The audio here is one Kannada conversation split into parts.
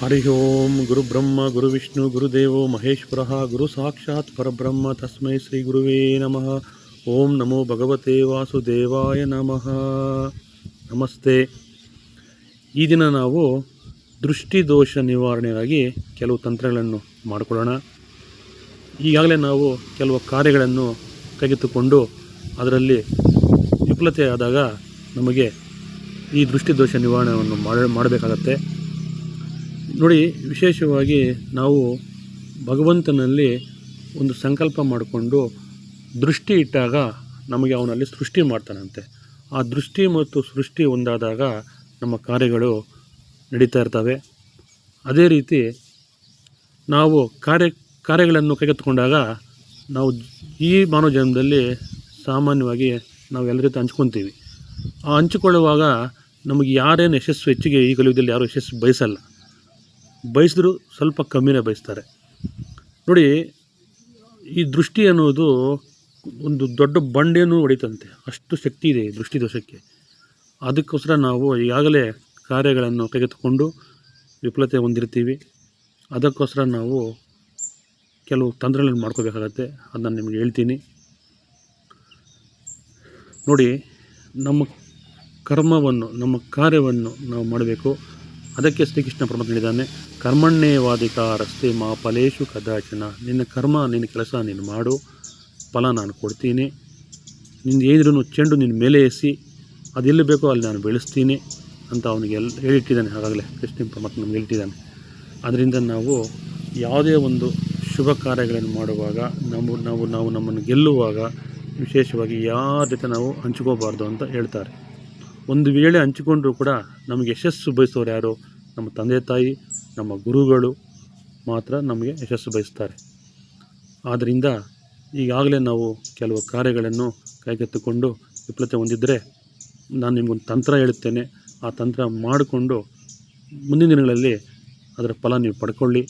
ಹರಿ ಓಂ ಗುರುಬ್ರಹ್ಮ ಗುರು ವಿಷ್ಣು ಗುರುದೇವೋ ಮಹೇಶ್ವರ ಗುರು ಸಾಕ್ಷಾತ್ ಪರಬ್ರಹ್ಮ ತಸ್ಮೈ ಶ್ರೀ ಗುರುವೇ ನಮಃ ಓಂ ನಮೋ ಭಗವತೆ ವಾಸುದೇವಾಯ ನಮಃ ನಮಸ್ತೆ ಈ ದಿನ ನಾವು ದೃಷ್ಟಿದೋಷ ನಿವಾರಣೆಗಾಗಿ ಕೆಲವು ತಂತ್ರಗಳನ್ನು ಮಾಡಿಕೊಳ್ಳೋಣ. ಈಗಾಗಲೇ ನಾವು ಕೆಲವು ಕಾರ್ಯಗಳನ್ನು ತೆಗೆದುಕೊಂಡು ಅದರಲ್ಲಿ ವಿಫಲತೆ ಆದಾಗ ನಮಗೆ ಈ ದೃಷ್ಟಿದೋಷ ನಿವಾರಣೆಯನ್ನು ಮಾಡಿ, ಮಾಡಬೇಕಾಗತ್ತೆ. ನೋಡಿ, ವಿಶೇಷವಾಗಿ ನಾವು ಭಗವಂತನಲ್ಲಿ ಒಂದು ಸಂಕಲ್ಪ ಮಾಡಿಕೊಂಡು ದೃಷ್ಟಿ ಇಟ್ಟಾಗ ನಮಗೆ ಅವನಲ್ಲಿ ಸೃಷ್ಟಿ ಮಾಡ್ತಾನಂತೆ. ಆ ದೃಷ್ಟಿ ಮತ್ತು ಸೃಷ್ಟಿ ಒಂದಾದಾಗ ನಮ್ಮ ಕಾರ್ಯಗಳು ನಡೀತಾ ಇರ್ತವೆ. ಅದೇ ರೀತಿ ನಾವು ಕಾರ್ಯ, ಕಾರ್ಯಗಳನ್ನು ಕೈಗೆತ್ತಿಕೊಂಡಾಗ ನಾವು ಈ ಮಾನವ ಜನ್ಮದಲ್ಲಿ ಸಾಮಾನ್ಯವಾಗಿ ನಾವು ಎಲ್ಲ ಹಂಚ್ಕೊತೀವಿ. ಆ ಹಂಚಿಕೊಳ್ಳುವಾಗ ನಮಗೆ ಯಾರೇನು ಯಶಸ್ಸು, ಹೆಚ್ಚಿಗೆ ಈ ಕಲಿಯುವುದಲ್ಲಿ ಯಾರೂ ಯಶಸ್ಸು ಬಯಸಲ್ಲ. ಬಯಸಿದ್ರು ಸ್ವಲ್ಪ ಕಮ್ಮಿನೇ ಬಯಸ್ತಾರೆ. ನೋಡಿ, ಈ ದೃಷ್ಟಿ ಅನ್ನೋದು ಒಂದು ದೊಡ್ಡ ಬಂಡೆಯನ್ನು ಹೊಡಿತಂತೆ ಅಷ್ಟು ಶಕ್ತಿ ಇದೆ ದೃಷ್ಟಿ ದೋಷಕ್ಕೆ. ಅದಕ್ಕೋಸ್ಕರ ನಾವು ಈಗಾಗಲೇ ಕಾರ್ಯಗಳನ್ನು ತೆಗೆದುಕೊಂಡು ವಿಫಲತೆ ಹೊಂದಿರ್ತೀವಿ. ಅದಕ್ಕೋಸ್ಕರ ನಾವು ಕೆಲವು ತಂತ್ರಗಳನ್ನು ಮಾಡ್ಕೋಬೇಕಾಗತ್ತೆ. ಅದನ್ನು ನಿಮಗೆ ಹೇಳ್ತೀನಿ. ನೋಡಿ, ನಮ್ಮ ಕರ್ಮವನ್ನು, ನಮ್ಮ ಕಾರ್ಯವನ್ನು ನಾವು ಮಾಡಬೇಕು. ಅದಕ್ಕೆ ಶ್ರೀಕೃಷ್ಣ ಪರಮಾತ್ಮ ಹೇಳಿದ್ದಾನೆ ಕರ್ಮಣ್ಯೇವಾಧಿಕಾರಸ್ತೆ ಮಾ ಫಲೇಶು ಕದಾಚನ. ನಿನ್ನ ಕರ್ಮ, ನಿನ್ನ ಕೆಲಸ ನೀನು ಮಾಡು. ಫಲ ನಾನು ಕೊಡ್ತೀನಿ. ನಿನ್ನ ಏನಿದ್ರು ಚೆಂಡು ನಿನ್ನ ಮೇಲೆ ಎಸಿ. ಅದೆಲ್ಲಿ ಬೇಕೋ ಅಲ್ಲಿ ನಾನು ಬೆಳೆಸ್ತೀನಿ ಅಂತ ಅವನಿಗೆ ಎಲ್ಲ ಹೇಳಿಟ್ಟಿದ್ದಾನೆ. ಆಗಾಗಲೇ ಕೃಷ್ಣ ಪರಮಾತ್ಮ ನಮ್ಗೆ ಹೇಳ್ತಿದ್ದಾನೆ ಅದರಿಂದ ನಾವು ಯಾವುದೇ ಒಂದು ಶುಭ ಕಾರ್ಯಗಳನ್ನು ಮಾಡುವಾಗ, ನಾವು ನಾವು ನಾವು ನಮ್ಮನ್ನು ಗೆಲ್ಲುವಾಗ ವಿಶೇಷವಾಗಿ ಯಾರ ಜೊತೆ ನಾವು ಹಂಚ್ಕೋಬಾರ್ದು ಅಂತ ಹೇಳ್ತಾರೆ. ಒಂದು ವೇಳೆ ಹಂಚಿಕೊಂಡರೂ ಕೂಡ ನಮಗೆ ಯಶಸ್ಸು ಬಯಸೋರು ಯಾರು? ನಮ್ಮ ತಂದೆ, ತಾಯಿ, ನಮ್ಮ ಗುರುಗಳು ಮಾತ್ರ ನಮಗೆ ಯಶಸ್ಸು ಬಯಸ್ತಾರೆ. ಆದ್ದರಿಂದ ಈಗಾಗಲೇ ನಾವು ಕೆಲವು ಕಾರ್ಯಗಳನ್ನು ಕೈಗೆತ್ತಿಕೊಂಡು ವಿಫಲತೆ ಹೊಂದಿದ್ದರೆ ನಾನು ನಿಮಗೊಂದು ತಂತ್ರ ಹೇಳುತ್ತೇನೆ. ಆ ತಂತ್ರ ಮಾಡಿಕೊಂಡು ಮುಂದಿನ ದಿನಗಳಲ್ಲಿ ಅದರ ಫಲ ನೀವು ಪಡ್ಕೊಳ್ಳಿ.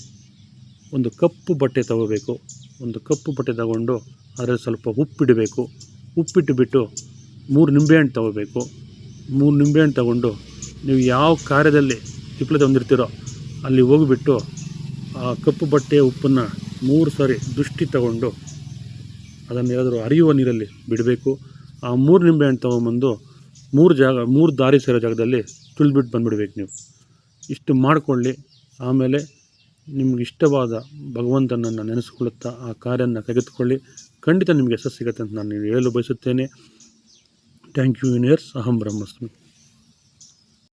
ಒಂದು ಕಪ್ಪು ಬಟ್ಟೆ ತಗೋಬೇಕು. ಒಂದು ಕಪ್ಪು ಬಟ್ಟೆ ತಗೊಂಡು ಅದರಲ್ಲಿ ಸ್ವಲ್ಪ ಉಪ್ಪಿಡಬೇಕು. ಉಪ್ಪಿಟ್ಟು ಬಿಟ್ಟು ಮೂರು ನಿಂಬೆಹಣ್ಣು ತಗೋಬೇಕು. ಮೂರು ನಿಂಬೆಹಣ್ಣು ತಗೊಂಡು ನೀವು ಯಾವ ಕಾರ್ಯದಲ್ಲಿ ತಿಪ್ಪಲೆ ಹೊಂದಿರ್ತೀರೋ ಅಲ್ಲಿ ಹೋಗಿಬಿಟ್ಟು ಆ ಕಪ್ಪು ಬಟ್ಟೆಯ ಉಪ್ಪನ್ನು ಮೂರು ಸಾರಿ ದೃಷ್ಟಿ ತಗೊಂಡು ಅದನ್ನು ಯಾವ್ದಾದ್ರು ಅರಿಯುವ ನೀರಲ್ಲಿ ಬಿಡಬೇಕು. ಆ ಮೂರು ನಿಂಬೆಹಣ್ಣು ತೊಗೊಂಬಂದು ಮೂರು ಜಾಗ, ಮೂರು ದಾರಿ ಸೇರೋ ಜಾಗದಲ್ಲಿ ತುಳಿದ್ಬಿಟ್ಟು ಬಂದುಬಿಡ್ಬೇಕು ನೀವು. ಇಷ್ಟು ಮಾಡಿಕೊಳ್ಳಿ. ಆಮೇಲೆ ನಿಮ್ಗೆ ಇಷ್ಟವಾದ ಭಗವಂತನನ್ನು ನೆನೆಸ್ಕೊಳ್ಳುತ್ತಾ ಆ ಕಾರ್ಯನ ತೆಗೆದುಕೊಳ್ಳಿ. ಖಂಡಿತ ನಿಮಗೆ ಯಶಸ್ಸು ಸಿಗುತ್ತೆ ಅಂತ ನಾನು ಹೇಳಲು ಬಯಸುತ್ತೇನೆ. థ్యాంక్ యూ యూనియర్స్ అహం బ్రహ్మస్మి